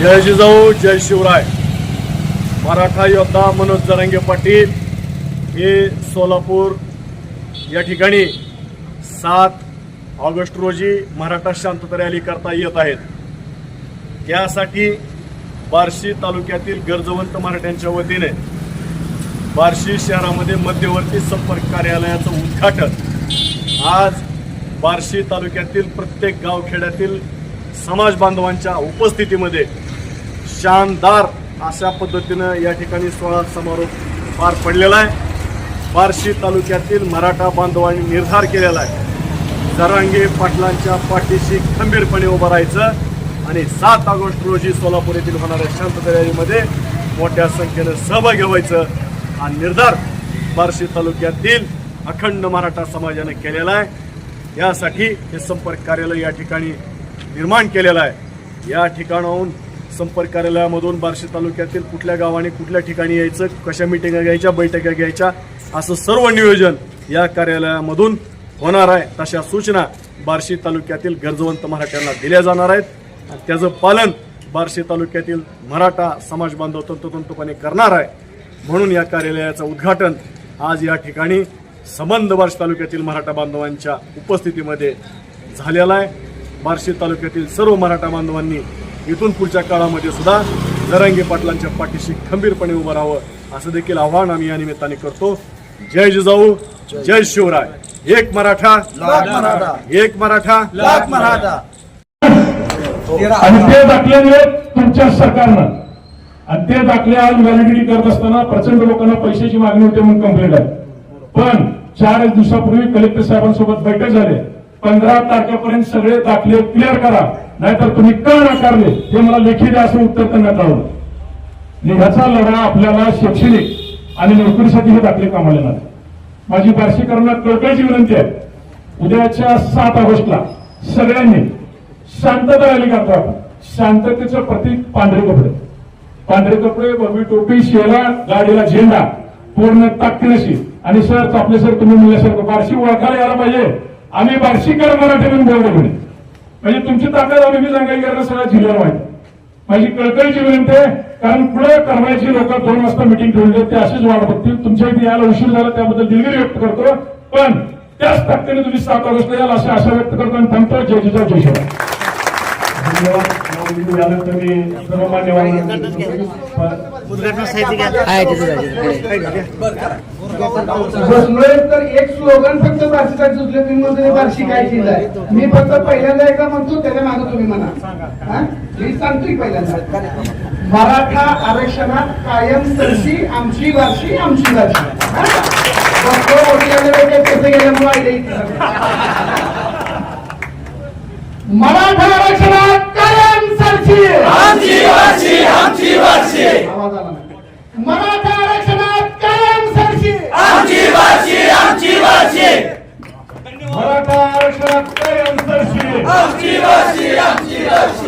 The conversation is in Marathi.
जय जिजाऊ जय शिवराय. मराठा योद्धा मनोज जरांगे पाटील हे सोलापूर या ठिकाणी सात ऑगस्ट रोजी मराठा शांतता रॅली करता येत आहेत. त्यासाठी बार्शी तालुक्यातील गरजवंत मराठ्यांच्या वतीने बार्शी शहरामध्ये मध्यवर्ती संपर्क कार्यालयाचं उद्घाटन आज बार्शी तालुक्यातील प्रत्येक गावखेड्यातील समाज बांधवांच्या उपस्थितीमध्ये शानदार अशा पद्धतीनं या ठिकाणी सोहळा समारोप पार पडलेला आहे. बार्शी तालुक्यातील मराठा बांधवांनी निर्धार केलेला आहे. जरांगे पाटलांच्या पाठीशी खंबीरपणे उभं राहायचं आणि सात ऑगस्ट रोजी सोलापूर येथील होणाऱ्या शांतता रॅलीमध्ये मोठ्या संख्येनं सहभागी व्हायचं हा निर्धार बार्शी तालुक्यातील अखंड मराठा समाजानं केलेला आहे. यासाठी हे संपर्क कार्यालय या ठिकाणी निर्माण केलेलं आहे. या ठिकाणाहून संपर्क कार्यालयामधून बार्शी तालुक्यातील कुठल्या गावाने कुठल्या ठिकाणी यायचं कशा मिटिंगा घ्यायच्या बैठका घ्यायच्या असं सर्व नियोजन या कार्यालयामधून होणार आहे. तशा सूचना बार्शी तालुक्यातील गरजवंत मराठ्यांना दिल्या जाणार आहेत. आणि त्याचं पालन बार्शी तालुक्यातील मराठा समाज बांधव तंतोतंतपणे करणार आहे. म्हणून या कार्यालयाचं उद्घाटन आज या ठिकाणी संबंध बार्शी तालुक्यातील मराठा बांधवांच्या उपस्थितीमध्ये झालेला आहे. बार्शी तालुक्यातील सर्व मराठा बांधवांनी इथून पुढच्या काळामध्ये सुद्धा जरांगे पाटलांच्या पाठीशी खंबीरपणे उभं राहावं असं देखील आव्हान आम्ही या निमित्ताने करतो. जय जिजाऊ जय शिवराय. एक मराठा लाख मराठा. एक मराठा. लाख मराठा. आणि ते दाखल्यामुळे तुमच्या सरकारनं आणि ते दाखले आज व्हॅलिडिटी करत असताना प्रचंड लोकांना पैशाची मागणी होती म्हणून कंप्लेंट आहे पण चार एक दिवसापूर्वी कलेक्टर साहेबांसोबत बैठक झाली. पंधरा तारखेपर्यंत सगळे दाखले क्लिअर करा. नाहीतर तुम्ही का नाकारले? हे मला लेखी द्या असं उत्तर करण्यात आलं आणि ह्याचा लढा आपल्याला शैक्षणिक आणि नोकरीसाठी हे दाखले कामाला येणार. माझी बार्शीकरांना कळकळीची विनंती आहे. उद्याच्या सात ऑगस्टला सगळ्यांनी शांतता रॅली करतो आपण. शांततेचं प्रतीक पांढरे कपडे. पांढरे कपडे बबी टोपी शेला गाडीला झेंडा पूर्ण ताकदीनशी आणि सर आपले सर तुम्ही म्हणल्यासारखं बार्शी ओळखायला यायला पाहिजे. आम्ही बार्शीकर मराठी म्हणून बोलतो म्हणे म्हणजे तुमची ताकद आम्ही बी सांगायची कारण सगळ्या जिल्ह्याला माहिती. माझी कळकळीची विनंती आहे कारण पुढे करण्याची लोक दोन वाजता मिटिंग ठेवली ते अशीच वाट बघतील. तुमच्या इथे यायला उशीर झाला त्याबद्दल दिलगिरी व्यक्त करतो. पण त्याच ताकदीने तुम्ही सात ऑगस्टला याल अशी आशा व्यक्त करतो आणि थांबतो. जय जिजा जय शिवाय धन्यवाद. यानंतर मी सर्व तर एक स्लोगन फक्त बार्शीसाठी सुचले तुम्ही म्हणतो बार्शी काय केलं आहे? मी फक्त पहिल्यांदा एकदा म्हणतो त्याच्यामागे तुम्ही म्हणा. हा? मी सांगतोय पहिल्यांदा. मराठा आरक्षणात कायम सरशी आमची बार्शी आमची बार्शी. हा? पैसे गेल्यामुळे. मराठा मराठा आरक्षणात कायम सरशी. आमची भाषी आमची भाषी मराठा आरक्षणात कायम सरशी. आमची भाषी आमची भाषी